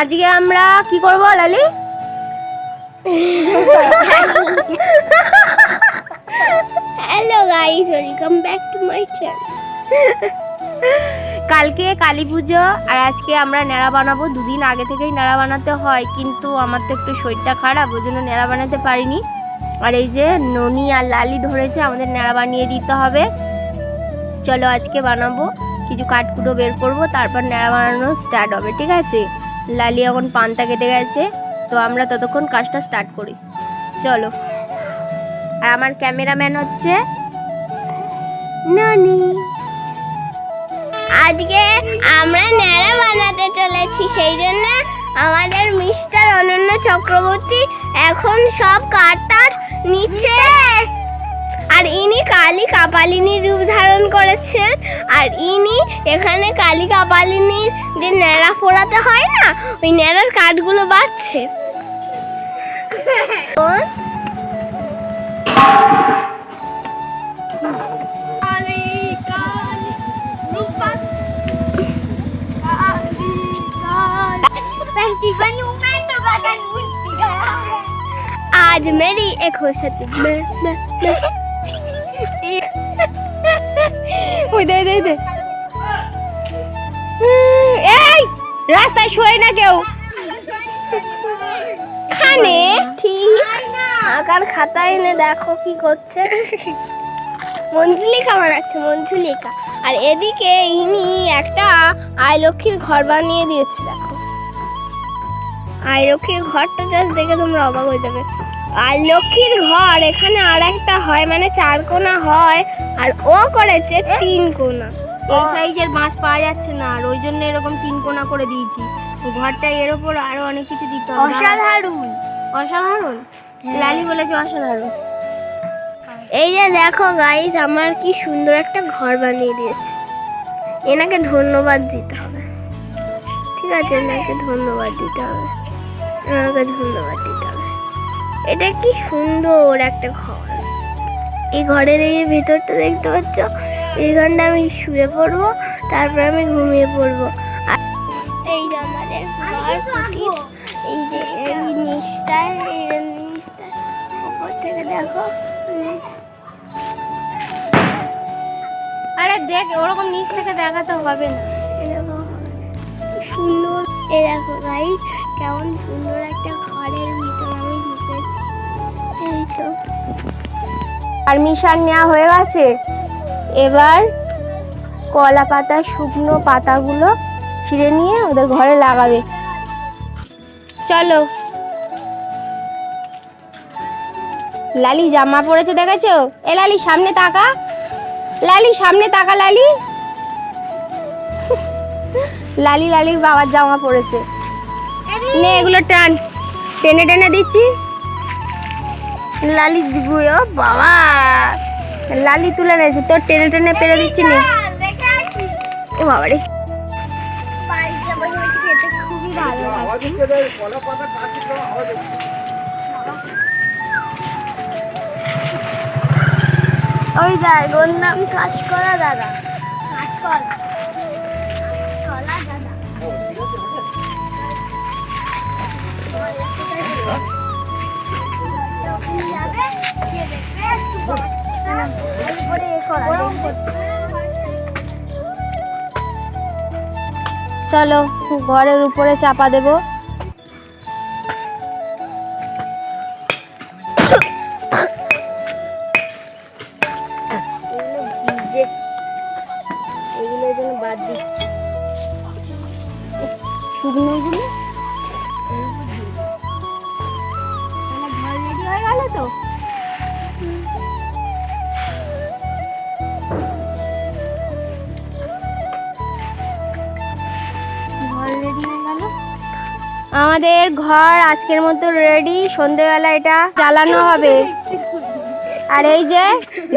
আজকে আমরা কি করব Lali? Hello guys welcome back to my channel কালকে কালী পুজো আর আজকে আমরা ন্যাড়া বানাবো। দুদিন আগে থেকেই ন্যাড়া বানাতে হয় কিন্তু আমার তো একটু শরীরটা খারাপ ওই জন্য ন্যাড়া বানাতে পারিনি। আর এই যে ননি আর লালি ধরেছে আমাদের ন্যাড়া বানিয়ে দিতে হবে। চলো আজকে বানাবো কিছু কাঠকুটো বের করব তারপর ন্যাড়া বানানো স্টার্ট হবে ঠিক আছে? লালি এখন পান্তা কেটে গেছে তো আমরা ততক্ষণ কাজটা স্টার্ট করি। চলো। আর আমার ক্যামেরাম্যান হচ্ছে ননি। আজকে আমরা ন্যাড়া বানাতে চলেছি সেই জন্য আমাদের মিস্টার অনন্য চক্রবর্তী এখন সব কাঠ টাঠ নিচ্ছে আর ইনি কালী কাপালিনী রূপ ধারণ করেছেন। আর ইনি এখানে কালী কাপালিনীর যে ন্যাড়া ফোড়াতে হয় না ওই ন্যাড়ার কাঠগুলো বাচ্ছে आज मेरी एक हो सकती मैं मैं ওই দে দে এই, রাস্তায় শোয় না কেউ। খানে ঠিক আঁকার খাতা এনে দেখো কি করছে? মঞ্জুলিকা বানাচ্ছে, মঞ্জুলিকা। আর এদিকে ইনি একটা আয় লক্ষ্মীর ঘর বানিয়ে দিয়েছে, দেখো। আয় লক্ষ্মীর ঘরটা জাস্ট দেখে তোমরা অবাক হয়ে যাবে। আয় লক্ষ্মীর ঘর এখানে আর একটা হয় মানে চার কোনা হয় আর ও করেছে তিন কোনা। এই সাইজের মাছ পাওয়া যাচ্ছে না আর ওই জন্য এরকম তিন কোনা করে দিয়েছি। ঘরটা এর ওপর আরও অনেক কিছু দিতে হবে। অসাধারণ। অসাধারণ? লালি বলেছে অসাধারণ। এই যে দেখো গাইস আমার কি সুন্দর একটা ঘর বানিয়ে দিয়েছে। এনাকে ধন্যবাদ দিতে হবে। ঠিক আছে এনাকে ধন্যবাদ দিতে হবে। এনাকে ধন্যবাদ দিতে হবে। এটা কি সুন্দর একটা ঘর। এই ঘরের এই ভেতরটা দেখতে পাচ্ছ এইখানটা আমি শুয়ে পড়ব তারপর আমি ঘুমিয়ে পড়ব। আর এই আমাদের ঘর এই যে নিচটা এই নিচটা থেকে দেখো। আরে দেখ ওরকম নিচ থেকে দেখাতে হবে না। এরকম সুন্দর এ দেখো ভাই কেমন সুন্দর একটা ঘরের ভিতর আমি ঢুকেছি। এই তো। পারমিশন নেওয়া হয়ে গেছে? এবার কলা পাতা শুকনো পাতাগুলো ছিঁড়ে নিয়ে ওদের ঘরে লাগাবে। চলো। লালি, জামা পরেছে দেখেছ? এ লালি, সামনে তাকা। লালি, সামনে তাকা, লালি। লালি লালির বাবার জামা পরেছে নে এগুলো টান। টেনে টেনে দিচ্ছি। লালি দিগুলো বাবা। লালি তুলে নিয়েছে তোর টেনে টেনে পেরে দিচ্ছি নে। ও বাবা রে। ওই দেখ ওর নাম কাজ করা দাদা। কাজ করা দাদা চলো ঘরের উপরে চাপা দেবো। এগুলো বাদ দিচ্ছি। শুকনোগুলো? তো আমাদের ঘর আজকের মতো রেডি সন্ধেবেলা এটা জ্বালানো হবে। আর এই যে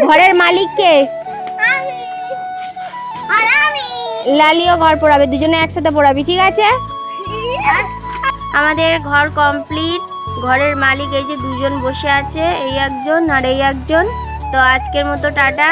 ঘরের মালিককে লালিও ঘর পড়াবে। দুজনে একসাথে পড়াবি ঠিক আছে? আমাদের ঘর কমপ্লিট ঘরের মালিক এই যে দুজন বসে আছে, এই একজন আর এই একজন। তো আজকের মতো টাটা।